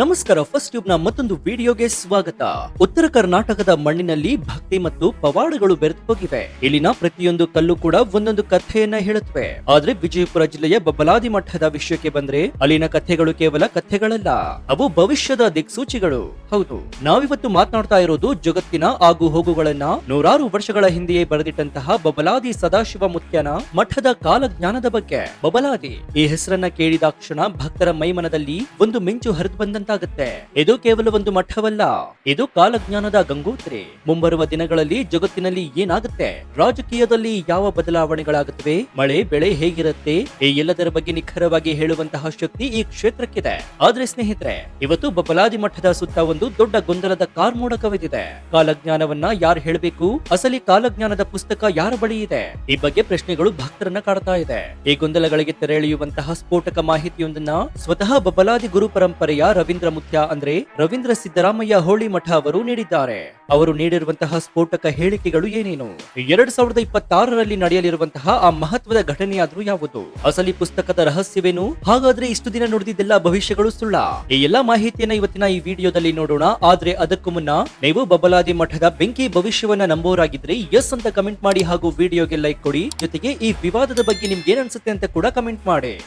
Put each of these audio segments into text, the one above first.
ನಮಸ್ಕಾರ, ಫಸ್ಟ್ ಟ್ಯೂಬ್ನ ಮತ್ತೊಂದು ವಿಡಿಯೋಗೆ ಸ್ವಾಗತ. ಉತ್ತರ ಕರ್ನಾಟಕದ ಮಣ್ಣಿನಲ್ಲಿ ಭಕ್ತಿ ಮತ್ತು ಪವಾಡಗಳು ಬೆರೆತು ಹೋಗಿವೆ. ಇಲ್ಲಿನ ಪ್ರತಿಯೊಂದು ಕಲ್ಲು ಕೂಡ ಒಂದೊಂದು ಕಥೆಯನ್ನ ಹೇಳುತ್ತವೆ. ಆದ್ರೆ ವಿಜಯಪುರ ಜಿಲ್ಲೆಯ ಬಬಲಾದಿ ಮಠದ ವಿಷಯಕ್ಕೆ ಬಂದ್ರೆ ಅಲ್ಲಿನ ಕಥೆಗಳು ಕೇವಲ ಕಥೆಗಳಲ್ಲ, ಅವು ಭವಿಷ್ಯದ ದಿಕ್ಸೂಚಿಗಳು. ಹೌದು, ನಾವಿವತ್ತು ಮಾತನಾಡ್ತಾ ಇರೋದು ಜಗತ್ತಿನ ಆಗು ಹೋಗುಗಳನ್ನ ನೂರಾರು ವರ್ಷಗಳ ಹಿಂದೆಯೇ ಬರೆದಿಟ್ಟಂತಹ ಬಬಲಾದಿ ಸದಾಶಿವ ಮುತ್ಯನ ಮಠದ ಕಾಲಜ್ಞಾನದ ಬಗ್ಗೆ. ಬಬಲಾದಿ, ಈ ಹೆಸರನ್ನ ಕೇಳಿದಾಕ್ಷಣ ಭಕ್ತರ ಮೈಮನದಲ್ಲಿ ಒಂದು ಮಿಂಚು ಹರಿದು ಬಂದಂತಾಗುತ್ತೆ ಇದು ಕೇವಲ ಒಂದು ಮಠವಲ್ಲ, ಇದು ಕಾಲಜ್ಞಾನದ ಗಂಗೋತ್ರಿ. ಮುಂಬರುವ ದಿನಗಳಲ್ಲಿ ಜಗತ್ತಿನಲ್ಲಿ ಏನಾಗುತ್ತೆ? ರಾಜಕೀಯದಲ್ಲಿ ಯಾವ ಬದಲಾವಣೆಗಳಾಗುತ್ತವೆ? ಮಳೆ, ಬೆಳೆ ಹೇಗಿರುತ್ತೆ? ಈ ಎಲ್ಲದರ ಬಗ್ಗೆ ನಿಖರವಾಗಿ ಹೇಳುವಂತಹ ಶಕ್ತಿ ಈ ಕ್ಷೇತ್ರಕ್ಕಿದೆ. ಆದ್ರೆ ಸ್ನೇಹಿತರೆ, ಇವತ್ತು ಬಬಲಾದಿ ಮಠದ ಸುತ್ತ ಒಂದು ದೊಡ್ಡ ಗೊಂದಲದ ಕಾರ್ಮೋಡ ಕವಿದಿದೆ ಕಾಲಜ್ಞಾನವನ್ನ ಯಾರು ಹೇಳಬೇಕು? ಅಸಲಿ ಕಾಲಜ್ಞಾನದ ಪುಸ್ತಕ ಯಾರ ಬಳಿ ಇದೆ? ಈ ಬಗ್ಗೆ ಪ್ರಶ್ನೆಗಳು ಭಕ್ತರನ್ನ ಕಾಡ್ತಾ ಇದೆ. ಈ ಗೊಂದಲಗಳಿಗೆ ತೆರೆಳೆಯುವಂತಹ ಸ್ಫೋಟಕ ಮಾಹಿತಿಯೊಂದನ್ನ ಸ್ವತಃ ಬಬಲಾದಿ ಗುರು ಪರಂಪರೆಯ ರವೀಂದ್ರ ಮುತ್ಯ ಅಂದ್ರೆ ರವೀಂದ್ರ ಸಿದ್ದರಾಮಯ್ಯ ಹೋಳಿ ಮಠ ಅವರು ನೀಡಿದ್ದಾರೆ. ಅವರು ನೀಡಿರುವಂತಹ ಸ್ಫೋಟಕ ಹೇಳಿಕೆಗಳು ಏನೇನು? ಎರಡ್ ಸಾವಿರದ ಇಪ್ಪತ್ತಾರರಲ್ಲಿ ನಡೆಯಲಿರುವಂತಹ ಆ ಮಹತ್ವದ ಘಟನೆಯಾದ್ರೂ ಯಾವುದು? ಅಸಲಿ ಪುಸ್ತಕದ ರಹಸ್ಯವೇನು? ಹಾಗಾದ್ರೆ ಇಷ್ಟು ದಿನ ನುಡಿದಿದ್ದೆಲ್ಲ ಭವಿಷ್ಯಗಳು ಸುಳ್ಳ? ಈ ಎಲ್ಲಾ ಮಾಹಿತಿಯನ್ನ ಇವತ್ತಿನ ಈ ವಿಡಿಯೋದಲ್ಲಿ ನೋಡೋಣ. ಆದ್ರೆ ಅದಕ್ಕೂ ಮುನ್ನ ನೀವು ಬಬಲಾದಿ ಮಠದ ಬೆಂಕಿ ಭವಿಷ್ಯವನ್ನ ನಂಬೋರಾಗಿದ್ರೆ ಎಸ್ ಅಂತ ಕಮೆಂಟ್ ಮಾಡಿ ಹಾಗೂ ವಿಡಿಯೋಗೆ ಲೈಕ್ ಕೊಡಿ. ಜೊತೆಗೆ ಈ ವಿವಾದದ ಬಗ್ಗೆ ನಿಮ್ಗೆ ಏನ್ ಅನ್ಸುತ್ತೆ ಅಂತ ಕೂಡ ಕಮೆಂಟ್ ಮಾಡಿ.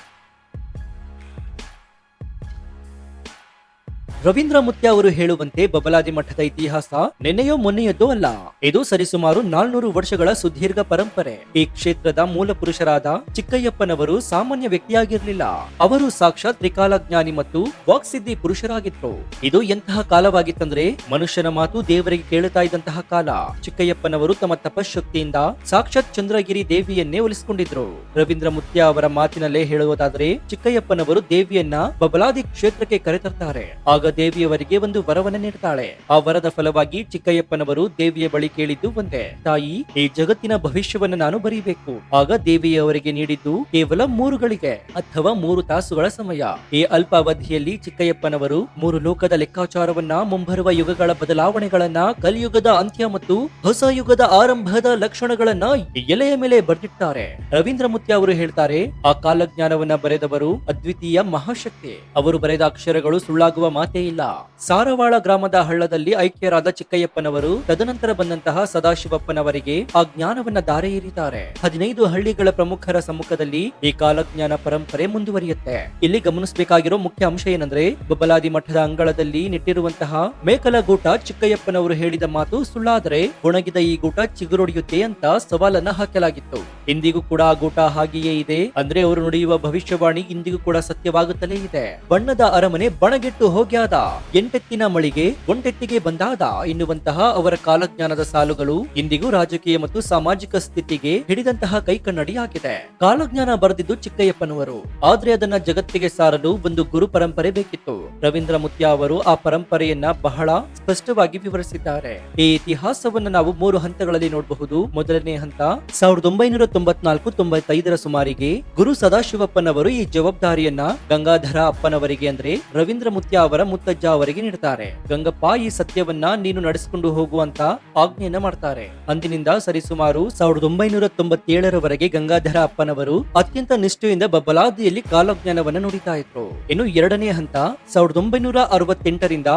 ರವೀಂದ್ರ ಮುತ್ಯ ಅವರು ಹೇಳುವಂತೆ ಬಬಲಾದಿ ಮಠದ ಇತಿಹಾಸ ನಿನ್ನೆಯೋ ಮೊನ್ನೆಯದ್ದು ಅಲ್ಲ. ಇದು ಸರಿಸುಮಾರು ನಾಲ್ನೂರು ವರ್ಷಗಳ ಸುದೀರ್ಘ ಪರಂಪರೆ. ಈ ಕ್ಷೇತ್ರದ ಮೂಲ ಪುರುಷರಾದ ಚಿಕ್ಕಯ್ಯಪ್ಪನವರು ಸಾಮಾನ್ಯ ವ್ಯಕ್ತಿಯಾಗಿರಲಿಲ್ಲ. ಅವರು ಸಾಕ್ಷಾತ್ ತ್ರಿಕಾಲಜ್ಞಾನಿ ಮತ್ತು ವಾಕ್ಸಿದ್ಧಿ ಪುರುಷರಾಗಿದ್ರು. ಇದು ಎಂತಹ ಕಾಲವಾಗಿತ್ತಂದ್ರೆ ಮನುಷ್ಯನ ಮಾತು ದೇವರಿಗೆ ಕೇಳುತ್ತಾ ಇದ್ದಂತಹ ಕಾಲ. ಚಿಕ್ಕಯ್ಯಪ್ಪನವರು ತಮ್ಮ ತಪಶಕ್ತಿಯಿಂದ ಸಾಕ್ಷಾತ್ ಚಂದ್ರಗಿರಿ ದೇವಿಯನ್ನೇ ಒಲಿಸಿಕೊಂಡಿದ್ರು. ರವೀಂದ್ರ ಮುತ್ಯ ಅವರ ಮಾತಿನಲ್ಲೇ ಹೇಳುವುದಾದ್ರೆ ಚಿಕ್ಕಯ್ಯಪ್ಪನವರು ದೇವಿಯನ್ನ ಬಬಲಾದಿ ಕ್ಷೇತ್ರಕ್ಕೆ ಕರೆತರ್ತಾರೆ. ಆಗ ದೇವಿಯವರಿಗೆ ಒಂದು ವರವನ್ನು ನೀಡ್ತಾಳೆ. ಆ ವರದ ಫಲವಾಗಿ ಚಿಕ್ಕಯ್ಯಪ್ಪನವರು ದೇವಿಯ ಬಳಿ ಕೇಳಿದ್ದು ಒಂದೇ. ತಾಯಿ, ಈ ಜಗತ್ತಿನ ಭವಿಷ್ಯವನ್ನು ನಾನು ಬರೀಬೇಕು. ಆಗ ದೇವಿಯವರಿಗೆ ನೀಡಿದ್ದು ಕೇವಲ ಮೂರು ಗಳಿಗೆ ಅಥವಾ ಮೂರು ತಾಸುಗಳ ಸಮಯ. ಈ ಅಲ್ಪಾವಧಿಯಲ್ಲಿ ಚಿಕ್ಕಯ್ಯಪ್ಪನವರು ಮೂರು ಲೋಕದ ಲೆಕ್ಕಾಚಾರವನ್ನ, ಮುಂಬರುವ ಯುಗಗಳ ಬದಲಾವಣೆಗಳನ್ನ, ಕಲಿಯುಗದ ಅಂತ್ಯ ಮತ್ತು ಹೊಸ ಯುಗದ ಆರಂಭದ ಲಕ್ಷಣಗಳನ್ನ ಎಲೆಯ ಮೇಲೆ ಬರೆದಿಟ್ಟಾರೆ. ರವೀಂದ್ರ ಮುತ್ಯ ಅವರು ಹೇಳ್ತಾರೆ, ಆ ಕಾಲಜ್ಞಾನವನ್ನ ಬರೆದವರು ಅದ್ವಿತೀಯ ಮಹಾಶಕ್ತಿ. ಅವರು ಬರೆದ ಅಕ್ಷರಗಳು ಸುಳ್ಳಾಗುವ ಮಾತೇ ಇಲ್ಲ. ಸಾರವಾಳ ಗ್ರಾಮದ ಹಳ್ಳದಲ್ಲಿ ಐಕ್ಯರಾದ ಚಿಕ್ಕಯ್ಯಪ್ಪನವರು ತದನಂತರ ಬಂದಂತಹ ಸದಾಶಿವಪ್ಪನವರಿಗೆ ಆ ಜ್ಞಾನವನ್ನ ದಾರೆ ಏರಿದ್ದಾರೆ. ಹದಿನೈದು ಹಳ್ಳಿಗಳ ಪ್ರಮುಖರ ಸಮ್ಮುಖದಲ್ಲಿ ಈ ಕಾಲಜ್ಞಾನ ಪರಂಪರೆ ಮುಂದುವರಿಯುತ್ತೆ. ಇಲ್ಲಿ ಗಮನಿಸಬೇಕಾಗಿರೋ ಮುಖ್ಯ ಅಂಶ ಏನಂದ್ರೆ ಬಬಲಾದಿ ಮಠದ ಅಂಗಳದಲ್ಲಿ ನೆಟ್ಟಿರುವಂತಹ ಮೇಕಲ ಗೂಟ ಚಿಕ್ಕಯ್ಯಪ್ಪನವರು ಹೇಳಿದ ಮಾತು ಸುಳ್ಳಾದರೆ ಒಣಗಿದ ಈ ಗೂಟ ಚಿಗುರೊಡೆಯುತ್ತೆ ಅಂತ ಸವಾಲನ್ನ ಹಾಕಲಾಗಿತ್ತು. ಇಂದಿಗೂ ಕೂಡ ಆ ಗೂಟ ಹಾಗೆಯೇ ಇದೆ. ಅಂದ್ರೆ ಅವರು ನುಡಿಯುವ ಭವಿಷ್ಯವಾಣಿ ಇಂದಿಗೂ ಕೂಡ ಸತ್ಯವಾಗುತ್ತಲೇ ಇದೆ. ಬಣ್ಣದ ಅರಮನೆ ಬಣಗೆಟ್ಟು ಹೋಗ್ಯಾದ ಎಂಟೆತ್ತಿನ ಮಳಿಗೆ ಒಂಟೆತ್ತಿಗೆ ಬಂದಾದ ಎನ್ನುವಂತಹ ಅವರ ಕಾಲಜ್ಞಾನದ ಸಾಲುಗಳು ಇಂದಿಗೂ ರಾಜಕೀಯ ಮತ್ತು ಸಾಮಾಜಿಕ ಸ್ಥಿತಿಗೆ ಹಿಡಿದಂತಹ ಕೈಕನ್ನಡಿಯಾಗಿದೆ. ಕಾಲಜ್ಞಾನ ಬರೆದಿದ್ದು ಚಿಕ್ಕಯ್ಯಪ್ಪನವರು. ಆದ್ರೆ ಅದನ್ನ ಜಗತ್ತಿಗೆ ಸಾರಲು ಒಂದು ಗುರು ಪರಂಪರೆ ಬೇಕಿತ್ತು. ರವೀಂದ್ರ ಮುತ್ಯ ಅವರು ಆ ಪರಂಪರೆಯನ್ನ ಬಹಳ ಸ್ಪಷ್ಟವಾಗಿ ವಿವರಿಸಿದ್ದಾರೆ. ಈ ಇತಿಹಾಸವನ್ನ ನಾವು ಮೂರು ಹಂತಗಳಲ್ಲಿ ನೋಡಬಹುದು. ಮೊದಲನೇ ಹಂತ, ಸಾವಿರದ ಒಂಬೈನೂರ ತೊಂಬತ್ನಾಲ್ಕು ತೊಂಬತ್ತೈದರ ಸುಮಾರಿಗೆ ಗುರು ಸದಾಶಿವಪ್ಪನವರು ಈ ಜವಾಬ್ದಾರಿಯನ್ನ ಗಂಗಾಧರ ಅಪ್ಪನವರಿಗೆ ಅಂದ್ರೆ ರವೀಂದ್ರ ಮುತ್ಯ ಅವರ ಮುತ್ತಜ್ಜ ಅವರಿಗೆ ನೀಡುತ್ತಾರೆ ಗಂಗಪ್ಪ, ಈ ಸತ್ಯವನ್ನ ನೀನು ನಡೆಸಿಕೊಂಡು ಹೋಗುವಂತ ಆಜ್ಞೆಯನ್ನ ಮಾಡ್ತಾರೆ. ಅಂದಿನಿಂದ ಸರಿಸುಮಾರು ಸಾವಿರದ ಒಂಬೈನೂರ ತೊಂಬತ್ತೇಳರವರೆಗೆ ಗಂಗಾಧರ ಅಪ್ಪನವರು ಅತ್ಯಂತ ನಿಷ್ಠೆಯಿಂದ ಬಬಲಾದಿಯಲ್ಲಿ ಕಾಲಜ್ಞಾನವನ್ನ ನುಡಿತಾ ಇದ್ರು. ಇನ್ನು ಎರಡನೇ ಹಂತ ಸಾವಿರದ ಒಂಬೈನೂರ ಅರವತ್ತೆಂಟರಿಂದ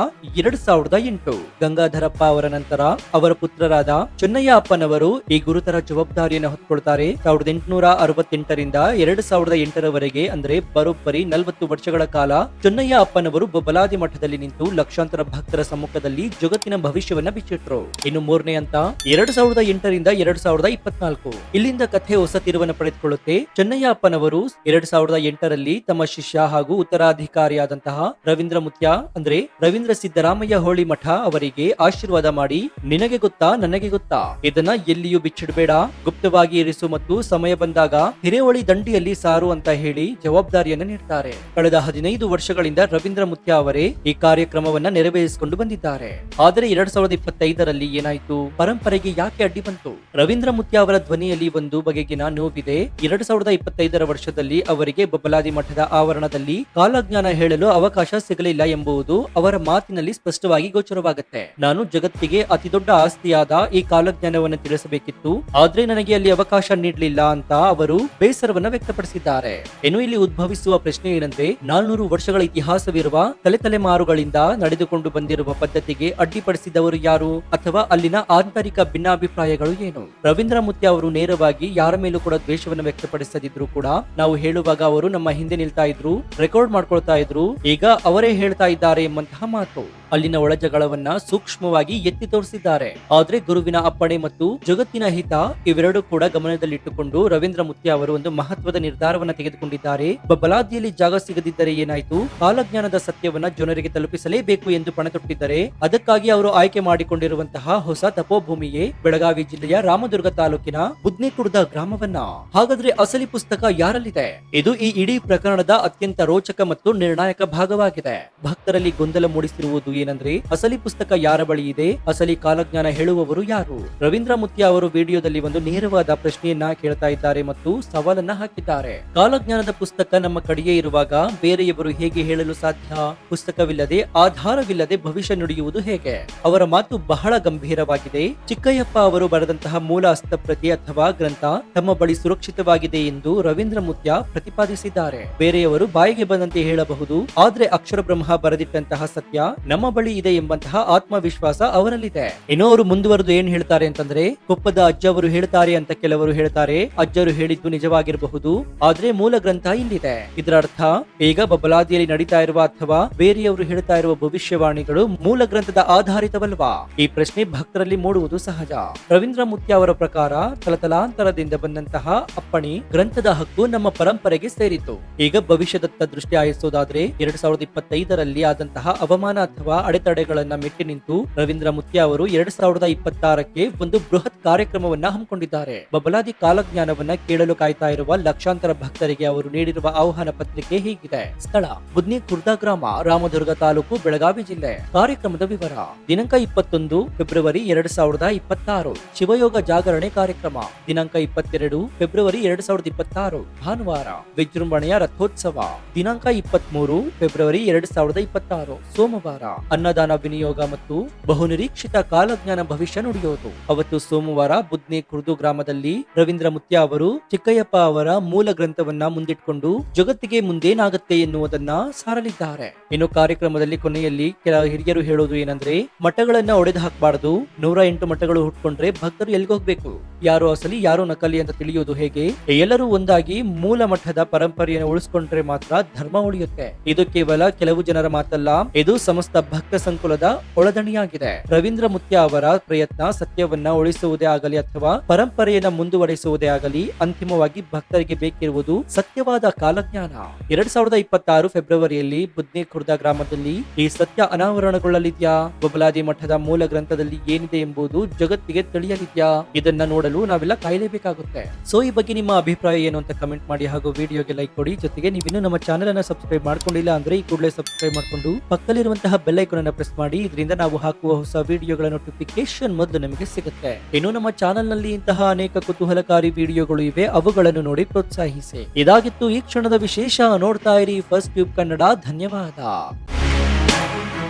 ಎರಡ್ ಸಾವಿರದ ಎಂಟು. ಗಂಗಾಧರಪ್ಪ ಅವರ ನಂತರ ಅವರ ಪುತ್ರರಾದ ಚೆನ್ನಯ್ಯ ಅಪ್ಪನವರು ಈ ಗುರುತರ ಜವಾಬ್ದಾರಿಯನ್ನು ಹೊತ್ಕೊಳ್ತಾರೆ. ಸಾವಿರದ ಎಂಟುನೂರ ಅರವತ್ತೆಂಟರಿಂದ ಎರಡ್ ಸಾವಿರದ ಎಂಟರವರೆಗೆ ಅಂದ್ರೆ ಬರೋಬ್ಬರಿ ನಲವತ್ತು ವರ್ಷಗಳ ಕಾಲ ಚೆನ್ನಯ್ಯ ಅಪ್ಪನವರು ಬಬಲಾದಿ ಮಠದಲ್ಲಿ ನಿಂತು ಲಕ್ಷಾಂತರ ಭಕ್ತರ ಸಮ್ಮುಖದಲ್ಲಿ ಜಗತ್ತಿನ ಭವಿಷ್ಯವನ್ನ ಬಿಚ್ಚಿಟ್ರು. ಇನ್ನು ಮೂರನೇ ಅಂತ ಎರಡ್ ಸಾವಿರದ ಎಂಟರಿಂದ ಎರಡ್ ಸಾವಿರದ ಇಪ್ಪತ್ನಾಲ್ಕು. ಇಲ್ಲಿಂದ ಕಥೆ ಹೊಸ ತಿರುವನ್ನ ಪಡೆದುಕೊಳ್ಳುತ್ತೆ ಚೆನ್ನಯ್ಯಪ್ಪನವರು. ಎರಡ್ ಸಾವಿರದ ಎಂಟರಲ್ಲಿ ತಮ್ಮ ಶಿಷ್ಯ ಹಾಗೂ ಉತ್ತರಾಧಿಕಾರಿಯಾದಂತಹ ರವೀಂದ್ರ ಮುತ್ಯ, ಅಂದ್ರೆ ರವೀಂದ್ರ ಸಿದ್ದರಾಮಯ್ಯ ಹೋಳಿ ಮಠ ಅವರಿಗೆ ಆಶೀರ್ವಾದ ಮಾಡಿ, ನಿನಗೆ ಗೊತ್ತಾ, ನನಗೆ ಗೊತ್ತಾ? ಇದನ್ನ ಎಲ್ಲಿಯೂ ಬಿಚ್ಚಿಡಬೇಡ. ಗುಪ್ತವಾಗಿ ಇರಿಸು ಮತ್ತು ಸಮಯ ಬಂದಾಗ ಹಿರೇಹೊಳಿ ದಂಡಿಯಲ್ಲಿ ಸಾರು ಅಂತ ಹೇಳಿ ಜವಾಬ್ದಾರಿಯನ್ನು ನೀಡ್ತಾರೆ. ಕಳೆದ ಹದಿನೈದು ವರ್ಷಗಳಿಂದ ರವೀಂದ್ರ ಮುತ್ಯ ಅವರೇ ಈ ಕಾರ್ಯಕ್ರಮವನ್ನ ನೆರವೇರಿಸಿಕೊಂಡು ಬಂದಿದ್ದಾರೆ. ಆದರೆ ಎರಡ್ ಸಾವಿರದ ಇಪ್ಪತ್ತೈದರಲ್ಲಿ ಏನಾಯ್ತು? ಪರಂಪರೆಗೆ ಯಾಕೆ ಅಡ್ಡಿ ಬಂತು? ರವೀಂದ್ರ ಮುತ್ಯ ಅವರ ಧ್ವನಿಯಲ್ಲಿ ಒಂದು ಬಗೆಗಿನ ನೋವಿದೆ. ಎರಡ್ ಸಾವಿರದ ಇಪ್ಪತ್ತೈದರ ವರ್ಷದಲ್ಲಿ ಅವರಿಗೆ ಬಬಲಾದಿ ಮಠದ ಆವರಣದಲ್ಲಿ ಕಾಲಜ್ಞಾನ ಹೇಳಲು ಅವಕಾಶ ಸಿಗಲಿಲ್ಲ ಎಂಬುದು ಅವರ ಮಾತಿನಲ್ಲಿ ಸ್ಪಷ್ಟವಾಗಿ ಗೋಚರವಾಗುತ್ತೆ. ನಾನು ಜಗತ್ತಿಗೆ ಅತಿದೊಡ್ಡ ಆಸ್ತಿಯಾದ ಈ ಕಾಲಜ್ಞಾನವನ್ನು ತಿಳಿಸಬೇಕಿತ್ತು. ಆದ್ರೆ ನನಗೆ ಅಲ್ಲಿ ಅವಕಾಶ ನೀಡಲಿಲ್ಲ ಅಂತ ಅವರು ಬೇಸರವನ್ನ ವ್ಯಕ್ತಪಡಿಸಿದ್ದಾರೆ. ಇನ್ನು ಇಲ್ಲಿ ಉದ್ಭವಿಸುವ ಪ್ರಶ್ನೆ ಏನಂದ್ರೆ, ನಾಲ್ನೂರು ವರ್ಷಗಳ ಇತಿಹಾಸವಿರುವ ತಲೆ ತಲೆಮಾರುಗಳಿಂದ ನಡೆದುಕೊಂಡು ಬಂದಿರುವ ಪದ್ಧತಿಗೆ ಅಡ್ಡಿಪಡಿಸಿದವರು ಯಾರು ಅಥವಾ ಅಲ್ಲಿನ ಆಂತರಿಕ ಭಿನ್ನಾಭಿಪ್ರಾಯಗಳು ಏನು? ರವೀಂದ್ರ ಮುತ್ಯ ಅವರು ನೇರವಾಗಿ ಯಾರ ಮೇಲೂ ಕೂಡ ದ್ವೇಷವನ್ನು ವ್ಯಕ್ತಪಡಿಸದಿದ್ರು ಕೂಡ ನಾವು ಹೇಳುವಾಗ ಅವರು ನಮ್ಮ ಹಿಂದೆ ನಿಲ್ತಾ ಇದ್ರು, ರೆಕಾರ್ಡ್ ಮಾಡ್ಕೊಳ್ತಾ ಇದ್ರು, ಈಗ ಅವರೇ ಹೇಳ್ತಾ ಇದ್ದಾರೆ ಎಂಬಂತಹ ಮಾತು. ಅಲ್ಲಿನ ಒಳಜಗಳವನ್ನ ಸೂಕ್ಷ್ಮವಾಗಿ ಎತ್ತಿ ತೋರಿಸಿದ್ದಾರೆ. ಆದ್ರೆ ಗುರುವಿನ ಅಪ್ಪಣೆ ಮತ್ತು ಜಗತ್ತಿನ ಹಿತ ಇವೆರಡೂ ಕೂಡ ಗಮನದಲ್ಲಿಟ್ಟುಕೊಂಡು ರವೀಂದ್ರ ಮುತ್ಯ ಅವರು ಒಂದು ಮಹತ್ವದ ನಿರ್ಧಾರವನ್ನ ತೆಗೆದುಕೊಂಡಿದ್ದಾರೆ. ಬಲಾದಿಯಲ್ಲಿ ಜಾಗ ಸಿಗದಿದ್ದರೆ ಏನಾಯ್ತು? ಕಾಲಜ್ಞಾನದ ಸತ್ಯವನ್ನ ಜನರಿಗೆ ತಲುಪಿಸಲೇಬೇಕು ಎಂದು ಪಣತೊಟ್ಟಿದ್ದರೆ ಅದಕ್ಕಾಗಿ ಅವರು ಆಯ್ಕೆ ಮಾಡಿಕೊಂಡಿರುವಂತಹ ಹೊಸ ತಪೋಭೂಮಿಯೇ ಬೆಳಗಾವಿ ಜಿಲ್ಲೆಯ ರಾಮದುರ್ಗ ತಾಲೂಕಿನ ಬುದ್ನಿಕುಡ್ದ ಗ್ರಾಮವನ್ನ. ಹಾಗಾದ್ರೆ ಅಸಲಿ ಪುಸ್ತಕ ಯಾರಲ್ಲಿದೆ? ಇದು ಈ ಇಡೀ ಪ್ರಕರಣದ ಅತ್ಯಂತ ರೋಚಕ ಮತ್ತು ನಿರ್ಣಾಯಕ ಭಾಗವಾಗಿದೆ. ಭಕ್ತರಲ್ಲಿ ಗೊಂದಲ ಮೂಡಿಸಿರುವುದು ಏನಂದ್ರೆ ಅಸಲಿ ಪುಸ್ತಕ ಯಾರ ಬಳಿ ಇದೆ? ಅಸಲಿ ಕಾಲಜ್ಞಾನ ಹೇಳುವವರು ಯಾರು? ರವೀಂದ್ರ ಮುತ್ಯ ಅವರು ವಿಡಿಯೋದಲ್ಲಿ ಒಂದು ನೇರವಾದ ಪ್ರಶ್ನೆಯನ್ನ ಕೇಳ್ತಾ ಇದ್ದಾರೆ ಮತ್ತು ಸವಾಲನ್ನ ಹಾಕಿದ್ದಾರೆ. ಕಾಲಜ್ಞಾನದ ಪುಸ್ತಕ ನಮ್ಮ ಕಡೆಯೇ ಇರುವಾಗ ಬೇರೆಯವರು ಹೇಗೆ ಹೇಳಲು ಸಾಧ್ಯ? ಪುಸ್ತಕವಿಲ್ಲದೆ ಆಧಾರವಿಲ್ಲದೆ ಭವಿಷ್ಯ ನುಡಿಯುವುದು ಹೇಗೆ? ಅವರ ಮಾತು ಬಹಳ ಗಂಭೀರವಾಗಿದೆ. ಚಿಕ್ಕಯ್ಯಪ್ಪ ಅವರು ಬರೆದಂತಹ ಮೂಲ ಹಸ್ತಪ್ರತಿ ಅಥವಾ ಗ್ರಂಥ ತಮ್ಮ ಬಳಿ ಸುರಕ್ಷಿತವಾಗಿದೆ ಎಂದು ರವೀಂದ್ರ ಮುತ್ಯ ಪ್ರತಿಪಾದಿಸಿದ್ದಾರೆ. ಬೇರೆಯವರು ಬಾಯಿಗೆ ಬಂದಂತೆ ಹೇಳಬಹುದು, ಆದ್ರೆ ಅಕ್ಷರ ಬ್ರಹ್ಮ ಬರೆದಿಟ್ಟಂತಹ ಸತ್ಯ ನಮ್ಮ ಬಳಿ ಇದೆ ಎಂಬಂತಹ ಆತ್ಮವಿಶ್ವಾಸ ಅವರಲ್ಲಿದೆ. ಏನೋ ಅವರು ಮುಂದುವರೆದು ಏನ್ ಹೇಳ್ತಾರೆ ಅಂತಂದ್ರೆ, ಕೊಪ್ಪದ ಅಜ್ಜ ಅವರು ಹೇಳ್ತಾರೆ ಅಂತ ಕೆಲವರು ಹೇಳ್ತಾರೆ, ಅಜ್ಜರು ಹೇಳಿದ್ದು ನಿಜವಾಗಿರಬಹುದು, ಆದ್ರೆ ಮೂಲ ಗ್ರಂಥ ಇಲ್ಲಿದೆ. ಇದರ ಅರ್ಥ ಈಗ ಬಬಲಾದಿಯಲ್ಲಿ ನಡೀತಾ ಇರುವ ಅಥವಾ ಬೇರೆಯವರು ಹೇಳ್ತಾ ಇರುವ ಭವಿಷ್ಯವಾಣಿಗಳು ಮೂಲ ಗ್ರಂಥದ ಆಧಾರಿತವಲ್ವಾ? ಈ ಪ್ರಶ್ನೆ ಭಕ್ತರಲ್ಲಿ ಮೂಡುವುದು ಸಹಜ. ರವೀಂದ್ರ ಮುತ್ಯ ಅವರ ಪ್ರಕಾರ ತಲತಲಾಂತರದಿಂದ ಬಂದಂತಹ ಅಪ್ಪಣಿ ಗ್ರಂಥದ ಹಕ್ಕು ನಮ್ಮ ಪರಂಪರೆಗೆ ಸೇರಿತು. ಈಗ ಭವಿಷ್ಯದತ್ತ ದೃಷ್ಟಿ ಆಯಿಸೋದಾದ್ರೆ ಎರಡ್ ಸಾವಿರದ ಇಪ್ಪತ್ತೈದರಲ್ಲಿ ಆದಂತಹ ಅವಮಾನ ಅಥವಾ ಅಡೆತಡೆಗಳನ್ನ ಮೆಟ್ಟಿ ನಿಂತು ರವೀಂದ್ರ ಮುತ್ಯ ಅವರು ಎರಡ್ ಸಾವಿರದ ಇಪ್ಪತ್ತಾರಕ್ಕೆ ಒಂದು ಬೃಹತ್ ಕಾರ್ಯಕ್ರಮವನ್ನ ಹಮ್ಮಿಕೊಂಡಿದ್ದಾರೆ. ಬಬಲಾದಿ ಕಾಲಜ್ಞಾನವನ್ನ ಕೇಳಲು ಕಾಯ್ತಾ ಇರುವ ಲಕ್ಷಾಂತರ ಭಕ್ತರಿಗೆ ಅವರು ನೀಡಿರುವ ಆಹ್ವಾನ ಪತ್ರಿಕೆ ಹೀಗಿದೆ. ಸ್ಥಳ, ಬುದ್ನಿ ಖುರ್ದಾ ಗ್ರಾಮ ರಾಮದುರ್ಗ ತಾಲೂಕು ಬೆಳಗಾವಿ ಜಿಲ್ಲೆ. ಕಾರ್ಯಕ್ರಮದ ವಿವರ. ದಿನಾಂಕ ಇಪ್ಪತ್ತೊಂದು ಫೆಬ್ರವರಿ ಎರಡ್ ಸಾವಿರದ ಇಪ್ಪತ್ತಾರು. ಶಿವಯೋಗ ಜಾಗರಣೆ ಕಾರ್ಯಕ್ರಮ. ದಿನಾಂಕ ಇಪ್ಪತ್ತೆರಡು ಫೆಬ್ರವರಿ ಎರಡ್ ಸಾವಿರದ ಇಪ್ಪತ್ತಾರು. ಭಾನುವಾರ ವಿಜೃಂಭಣೆಯ ರಥೋತ್ಸವ. ದಿನಾಂಕ ಇಪ್ಪತ್ಮೂರು ಫೆಬ್ರವರಿ ಎರಡ್ ಸಾವಿರದ ಇಪ್ಪತ್ತಾರು. ಸೋಮವಾರ ಅನ್ನದಾನ ವಿನಿಯೋಗ ಮತ್ತು ಬಹುನಿರೀಕ್ಷಿತ ಕಾಲಜ್ಞಾನ ಭವಿಷ್ಯ ನುಡಿಯೋದು. ಅವತ್ತು ಸೋಮವಾರ ಬುದ್ನಿ ಕುರ್ದು ಗ್ರಾಮದಲ್ಲಿ ರವೀಂದ್ರ ಮುತ್ಯ ಅವರು ಚಿಕ್ಕಯ್ಯಪ್ಪ ಅವರ ಮೂಲ ಗ್ರಂಥವನ್ನ ಮುಂದಿಟ್ಟುಕೊಂಡು ಜಗತ್ತಿಗೆ ಮುಂದೇನಾಗುತ್ತೆ ಎನ್ನುವುದನ್ನ ಸಾರಲಿದ್ದಾರೆ. ಇನ್ನು ಕಾರ್ಯಕ್ರಮದಲ್ಲಿ ಕೊನೆಯಲ್ಲಿ ಕೆಲ ಹಿರಿಯರು ಹೇಳೋದು ಏನಂದ್ರೆ, ಮಠಗಳನ್ನ ಒಡೆದು ಹಾಕಬಾರದು. ನೂರ ಎಂಟು ಮಠಗಳು ಹುಟ್ಕೊಂಡ್ರೆ ಭಕ್ತರು ಎಲ್ಗೋಗ್ಬೇಕು ಯಾರು ಅಸಲಿ, ಯಾರು ನಕಲಿ ಅಂತ ತಿಳಿಯೋದು ಹೇಗೆ? ಎಲ್ಲರೂ ಒಂದಾಗಿ ಮೂಲ ಮಠದ ಪರಂಪರೆಯನ್ನು ಉಳಿಸ್ಕೊಂಡ್ರೆ ಮಾತ್ರ ಧರ್ಮ ಉಳಿಯುತ್ತೆ. ಇದು ಕೇವಲ ಕೆಲವು ಜನರ ಮಾತಲ್ಲ, ಇದು ಸಮಸ್ತ ಭಕ್ತ ಸಂಕುಲದ ಒಳದಣಿಯಾಗಿದೆ. ರವೀಂದ್ರ ಮುತ್ಯ ಅವರ ಪ್ರಯತ್ನ ಸತ್ಯವನ್ನ ಉಳಿಸುವುದೇ ಆಗಲಿ ಅಥವಾ ಪರಂಪರೆಯನ್ನ ಮುಂದುವರಿಸುವುದೇ ಆಗಲಿ, ಅಂತಿಮವಾಗಿ ಭಕ್ತರಿಗೆ ಬೇಕಿರುವುದು ಸತ್ಯವಾದ ಕಾಲಜ್ಞಾನ. ಎರಡ್ ಸಾವಿರದ ಇಪ್ಪತ್ತಾರು ಫೆಬ್ರವರಿಯಲ್ಲಿ ಬುದ್ನಿ ಖುರ್ದಾ ಗ್ರಾಮದಲ್ಲಿ ಈ ಸತ್ಯ ಅನಾವರಣಗೊಳ್ಳಲಿದ್ಯಾ? ಬಬಲಾದಿ ಮಠದ ಮೂಲ ಗ್ರಂಥದಲ್ಲಿ ಏನಿದೆ ಎಂಬುದು ಜಗತ್ತಿಗೆ ತಿಳಿಯಲಿದ್ಯಾ? ಇದನ್ನ ನೋಡಲು ನಾವೆಲ್ಲ ಕಾಯಲೇಬೇಕಾಗುತ್ತೆ. ಸೊ ಈ ಬಗ್ಗೆ ನಿಮ್ಮ ಅಭಿಪ್ರಾಯ ಏನು ಅಂತ ಕಮೆಂಟ್ ಮಾಡಿ ಹಾಗೂ ವಿಡಿಯೋಗೆ ಲೈಕ್ ಕೊಡಿ. ಜೊತೆಗೆ ನೀವಿನ್ನೂ ನಮ್ಮ ಚಾನೆಲ್ ಅನ್ನ ಸಬ್ಸ್ಕ್ರೈಬ್ ಮಾಡ್ಕೊಂಡಿಲ್ಲ ಅಂದ್ರೆ ಈ ಕೂಡಲೇ ಸಬ್ಸ್ಕ್ರೈಬ್ ಮಾಡ್ಕೊಂಡು ಬೆಲ್ ಐಕಾನ್ ಅನ್ನ ಪ್ರೆಸ್ ಮಾಡಿ. ಇದರಿಂದ ನಾವು ಹಾಕುವ ಹೊಸ ವಿಡಿಯೋಗಳ ನೋಟಿಫಿಕೇಶನ್ ಮೊದಲು ನಿಮಗೆ ಸಿಗುತ್ತೆ. ಇನ್ನು ನಮ್ಮ ಚಾನೆಲ್ನಲ್ಲಿ ಇಂತಹ ಅನೇಕ ಕುತೂಹಲಕಾರಿ ವಿಡಿಯೋಗಳು ಇವೆ. ಅವುಗಳನ್ನು ನೋಡಿ ಪ್ರೋತ್ಸಾಹಿಸಿ. ಇದಾಗಿತ್ತು ಈ ಕ್ಷಣದ ವಿಶೇಷ. ನೋಡ್ತಾ ಇರಿ ಫಸ್ಟ್ ಟ್ಯೂಬ್ ಕನ್ನಡ. ಧನ್ಯವಾದ. Thank you.